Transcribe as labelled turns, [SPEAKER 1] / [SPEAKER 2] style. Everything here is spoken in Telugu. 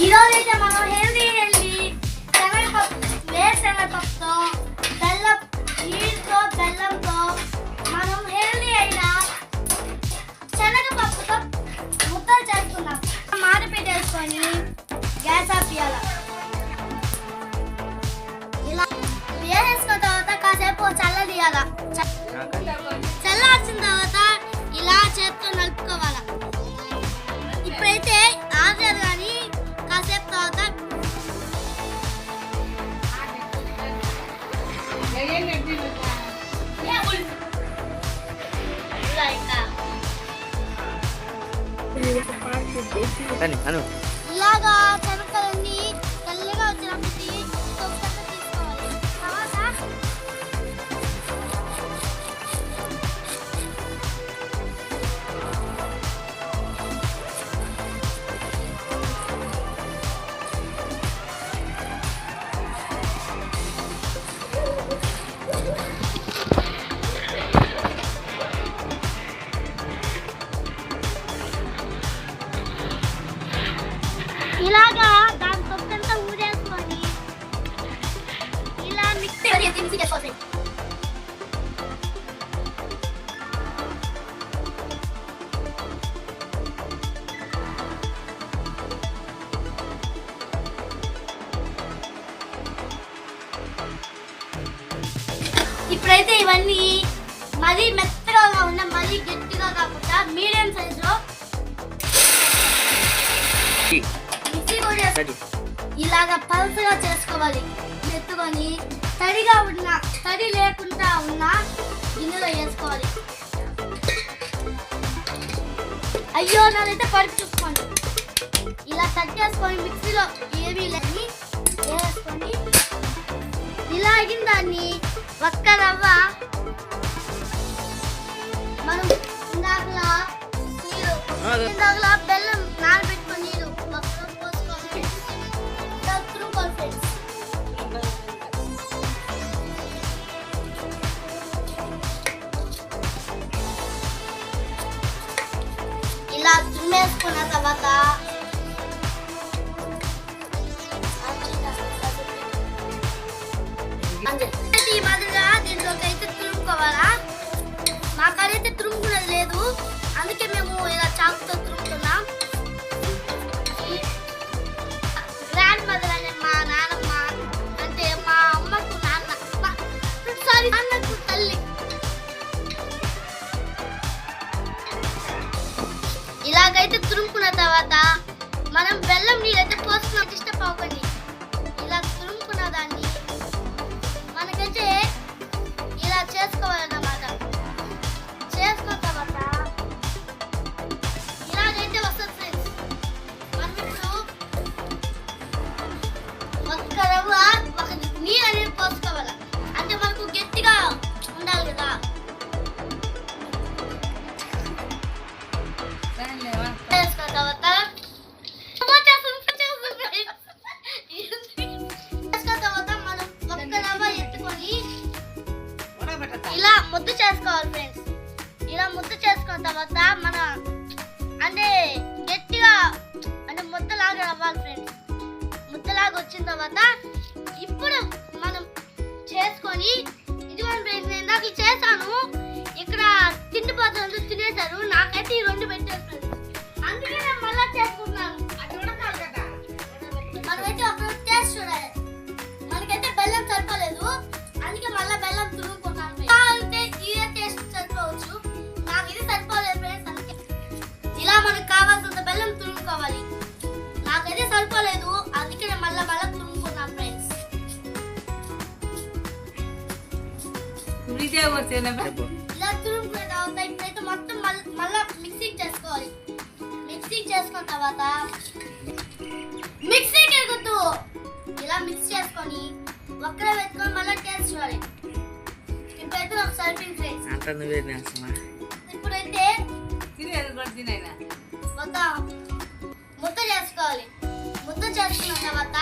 [SPEAKER 1] 広げ
[SPEAKER 2] て అను.
[SPEAKER 1] ఇలాగా తెల్లగా ఇలాగా దాని తొక్కంతా ఊడేసుకొని ఇలా మిక్సీ మిక్సీ చేసుకోవాలి ఇప్పుడైతే ఇవన్నీ మరీ మెత్తగా ఉన్న మరీ గట్టిగా కాకుండా మీడియం సైజులో కూడా
[SPEAKER 2] రెడీ
[SPEAKER 1] ఇలాగ పల్సగా చేసుకోవాలి. ఎత్తుకొని తడిగా ఉన్న తడి లేకుండా ఉన్న గిన్నెలో వేసుకోవాలి. అయ్యో నాదైతే పడి చూసుకోండి ఇలా తట్టేసుకొని మిక్సీలో ఏమీ లేని వేసుకొని ఇలా అయిన దాన్ని ఒక్క రవ్వ మనం ఇందాకలా ఇందాకలా బెల్లం です。粉田バター安 ఇలాగైతే తురుముకున్న తర్వాత మనం బెల్లం నీళ్ళైతే పోసుకున్నాం ఇష్టపోకండి ముద్దు చేసుకోవాలి ఫ్రెండ్స్ ఇలా ముద్దు చేసుకున్న తర్వాత మన అంటే గట్టిగా అంటే ముద్దలాగా అవ్వాలి ఫ్రెండ్స్ ముద్దలాగా వచ్చిన తర్వాత ఇప్పుడు మనం చేసుకొని ఇలా తురుముకున్న తర్వాత ఇప్పుడైతే మొత్తం మళ్ళీ మిక్సీకి చేసుకోవాలి. మిక్సీకి చేసుకున్న తర్వాత మిక్సీకి ఎగుతూ ఇలా మిక్స్ చేసుకొని ఒక్కడే పెట్టుకొని మళ్ళీ టేస్ట్ చూడాలి. ఇప్పుడైతే నాకు సరిపోయింది ఫ్రెండ్స్
[SPEAKER 2] అంతా నువ్వే
[SPEAKER 1] ఇప్పుడైతే మొత్త ముద్ద చేసుకోవాలి. ముద్ద చేసుకున్న తర్వాత